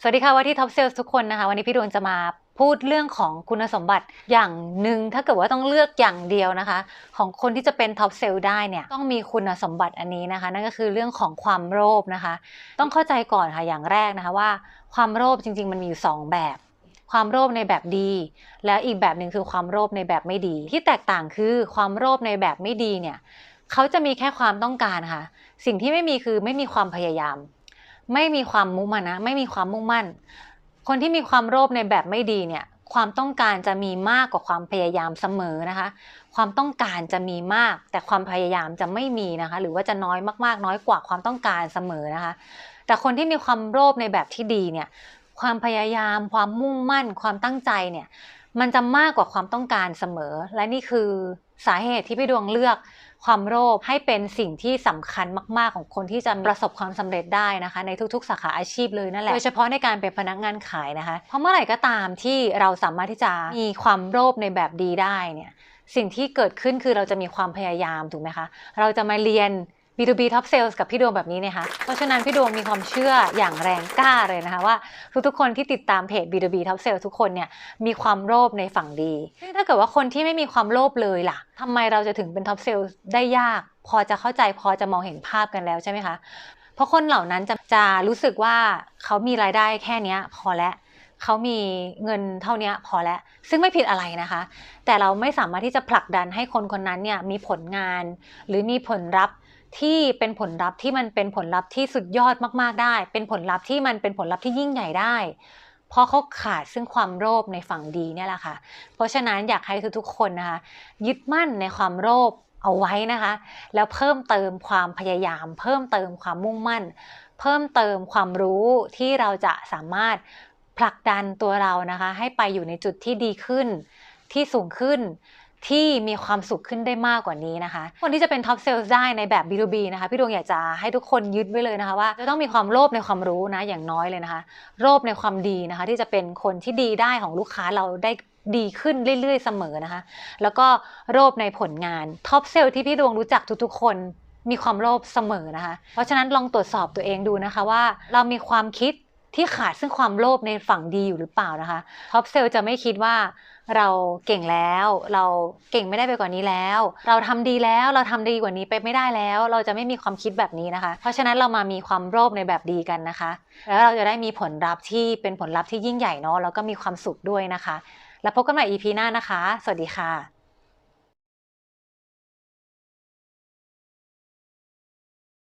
สวัสดีค่ะว่าที่ท็อปเซลล์ทุกคนนะคะ วันนี้พี่ดวงจะมาพูดเรื่องของคุณสมบัติอย่างหนึ่งถ้าเกิดว่าต้องเลือกอย่างเดียวนะคะ ของคนที่จะเป็นท็อปเซลล์ได้เนี่ยต้องมีคุณสมบัติอันนี้นะคะ นั่นก็คือเรื่องของความโลภนะคะ ต้องเข้าใจก่อนค่ะอย่างแรกนะคะว่าความโลภจริง ๆ มันมีอยู่สองแบบ ความโลภในแบบดี แล้วอีกแบบหนึ่งคือความโลภในแบบไม่ดี ที่แตกต่างคือความโลภในแบบไม่ดีเนี่ยเขาจะมีแค่ความต้องการค่ะ สิ่งที่ไม่มีคือไม่มีความพยายาม ไม่มีความมุ่งมั่นนะ ไม่มีความมุ่งมั่น คนที่มีความโลภในแบบไม่ดีเนี่ย ความต้องการจะมีมากกว่าความพยายามเสมอนะคะ ความต้องการจะมีมาก แต่ความพยายามจะไม่มีนะคะ หรือว่าจะน้อยมากๆ น้อยกว่าความต้องการเสมอนะคะ แต่คนที่มีความโลภในแบบที่ดีเนี่ย ความพยายาม ความมุ่งมั่น ความตั้งใจเนี่ย มันจะมากกว่าความต้องการเสมอ และนี่คือ สาเหตุที่พี่ดวงเลือกความโลภให้เป็นสิ่งที่สำคัญมาก ๆ ของคนที่จะประสบความสำเร็จได้นะคะ ในทุก ๆ สาขาอาชีพเลยนั่นแหละ โดยเฉพาะในการเป็นพนักงานขายนะคะ เพราะเมื่อไหร่ก็ตามที่เราสามารถที่จะมีความโลภในแบบดีได้เนี่ย สิ่งที่เกิดขึ้นคือเราจะมีความพยายามถูกไหมคะ เราจะมาเรียน B2B Top Sales กับพี่ดวงแบบนี้นะคะ เพราะฉะนั้นพี่ดวงมีความเชื่ออย่างแรงกล้าเลยนะคะว่าทุกๆคนที่ติดตามเพจ B2B Top Sales ทุกคนเนี่ยมีความโลภในฝั่งดีซึ่งถ้าเกิดว่าคนที่ไม่มีความโลภเลยล่ะทำไมเราจะถึงเป็น Top Sales ได้ยาก พอจะเข้าใจพอจะมองเห็นภาพกันแล้วใช่ไหมคะ เพราะคนเหล่านั้นจะจะรู้สึกว่าเขามีรายได้แค่นี้พอแล้วเขามีเงินเท่านี้พอแล้ว ซึ่งไม่ผิดอะไรนะคะ แต่เราไม่สามารถที่จะผลักดันให้คนคนนั้นเนี่ยมีผลงาน หรือมีผลลัพธ์ ที่เป็นผลลัพธ์ที่มันเป็นผลลัพธ์ที่สุดยอดมาก ๆ ได้ เป็นผลลัพธ์ที่มันเป็นผลลัพธ์ที่ยิ่งใหญ่ได้ เพราะเขาขาดซึ่งความโลภในฝั่งดีเนี่ยแหละค่ะ เพราะฉะนั้นอยากให้ทุกๆคนนะคะยึดมั่นในความโลภเอาไว้นะคะ แล้วเพิ่มเติมความพยายาม เพิ่มเติมความมุ่งมั่น เพิ่มเติมความรู้ที่เราจะสามารถผลักดันตัวเรานะคะ ให้ไปอยู่ในจุดที่ดีขึ้น ที่สูงขึ้น ที่มีความสุขขึ้นได้มากกว่านี้นะคะ คนที่จะเป็นท็อปเซลส์ได้ในแบบ B2B นะคะ พี่ดวงอยากจะให้ทุกคนยึดไว้เลยนะคะว่าจะต้องมีความโลภในความรู้นะอย่างน้อยเลยนะคะ โลภในความดีนะคะ ที่จะเป็นคนที่ดีได้ของลูกค้าเราได้ดีขึ้นเรื่อยๆเสมอนะคะ แล้วก็โลภในผลงานท็อปเซลล์ที่พี่ดวงรู้จักทุกๆ คนมีความโลภเสมอนะคะ เพราะฉะนั้นลองตรวจสอบตัวเองดูนะคะว่า เรามีความคิดที่ขาดซึ่งความโลภในฝั่งดีอยู่หรือเปล่านะคะท็อปเซลล์จะไม่คิดว่า เราเก่งแล้ว เราเก่งไม่ได้ไปกว่านี้แล้ว เราทำดีแล้วเราทำดีกว่านี้ไปไม่ได้แล้ว เราจะไม่มีความคิดแบบนี้นะคะ เพราะฉะนั้นเรามามีความโลภในแบบดีกันนะคะ แล้วเราจะได้มีผลลัพธ์ที่เป็นผลลัพธ์ที่ยิ่งใหญ่เนาะแล้วก็มีความสุขด้วยนะคะ แล้วพบกันใหม่ EP หน้านะคะ สวัสดีค่ะ